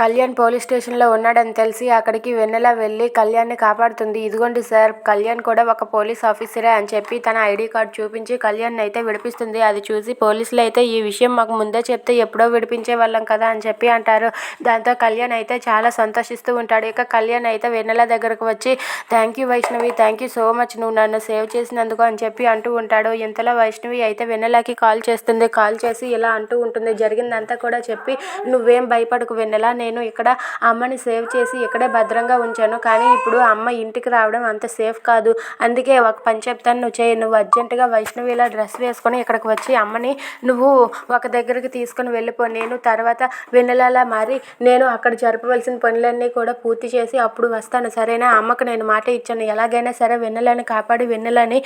Kalyan police స్టేషన్లో ఉన్నాడని తెలిసి అక్కడికి వెన్నెల వెళ్ళి కళ్యాణ్ని కాపాడుతుంది. ఇదిగోండి సార్ కళ్యాణ్ కూడా ఒక పోలీస్ ఆఫీసరే అని చెప్పి తన ఐడి కార్డ్ చూపించి కళ్యాణ్ అయితే విడిపిస్తుంది. అది చూసి పోలీసులు అయితే ఈ విషయం మాకు ముందే చెప్తే ఎప్పుడో విడిపించే వాళ్ళం కదా అని చెప్పి అంటారు. దాంతో కళ్యాణ్ అయితే చాలా సంతోషిస్తూ ఉంటాడు. ఇక కళ్యాణ్ అయితే వెన్నెల దగ్గరకు వచ్చి thank you Vaishnavi thank you so much. నువ్వు నన్ను సేవ్ చేసినందుకు అని చెప్పి అంటూ ఉంటాడు. ఇంతలో వైష్ణవి అయితే వెన్నెలకి కాల్ చేస్తుంది. కాల్ చేసి ఇలా అంటూ ఉంటుంది. జరిగిందంతా కూడా చెప్పి నువ్వేం భయపడకు వెన్నెల నేను ఇక్కడ అమ్మని సేవ్ చేసి ఇక్కడే భద్రంగా ఉంచాను. కానీ ఇప్పుడు అమ్మ ఇంటికి రావడం అంత సేఫ్ కాదు. అందుకే ఒక పని చెప్తాను. నువ్వు చేయి నువ్వు అర్జెంటుగా వైష్ణవి ఇలా డ్రెస్ వేసుకొని ఇక్కడికి వచ్చి అమ్మని నువ్వు ఒక దగ్గరికి తీసుకొని వెళ్ళిపో. నేను తర్వాత వెన్నెలలా మారి నేను అక్కడ జరపవలసిన పనులన్నీ కూడా పూర్తి చేసి అప్పుడు వస్తాను. సరేనా? అమ్మకు నేను మాట ఇచ్చాను. ఎలాగైనా సరే వెన్నెలని కాపాడి వెన్నెలని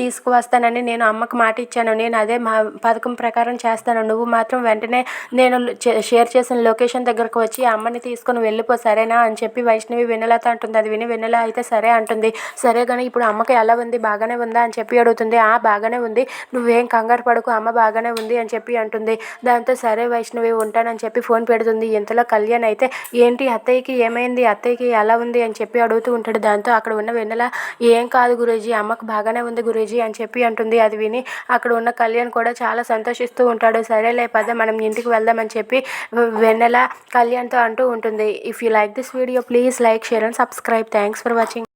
తీసుకువస్తానని నేను అమ్మకు మాట ఇచ్చాను. నేను అదే మా పథకం ప్రకారం చేస్తాను. నువ్వు మాత్రం వెంటనే నేను షేర్ చేసిన లొకేషన్ దగ్గరకు వచ్చి వచ్చి అమ్మని తీసుకొని వెళ్ళిపో సరేనా? అని చెప్పి వైష్ణవి వెన్నెలతో అంటుంది. అది విని వెన్నెల అయితే సరే అంటుంది. సరే కానీ ఇప్పుడు అమ్మకి ఎలా ఉంది? బాగానే ఉందా? అని చెప్పి అడుగుతుంది. ఆ బాగానే ఉంది. నువ్వేం కంగారు పడకు అమ్మ బాగానే ఉంది అని చెప్పి అంటుంది. దాంతో సరే వైష్ణవి ఉంటానని చెప్పి ఫోన్ పెడుతుంది. ఇంతలో కళ్యాణ్ అయితే ఏంటి అత్తయ్యకి ఏమైంది? అత్తయ్యకి ఎలా ఉంది? అని చెప్పి అడుగుతూ ఉంటాడు. దాంతో అక్కడ ఉన్న వెన్నెల ఏం కాదు గురూజీ అమ్మకు బాగానే ఉంది గురూజీ అని చెప్పి అంటుంది. అది విని అక్కడ ఉన్న కళ్యాణ్ కూడా చాలా సంతోషిస్తూ ఉంటాడు. సరేలే పద మనం ఇంటికి వెళ్దామని చెప్పి వెన్నెల కళ్యాణ్ కళ్యాణ్తో అంటూ ఉంటుంది. If you like this video please like share and subscribe thanks for watching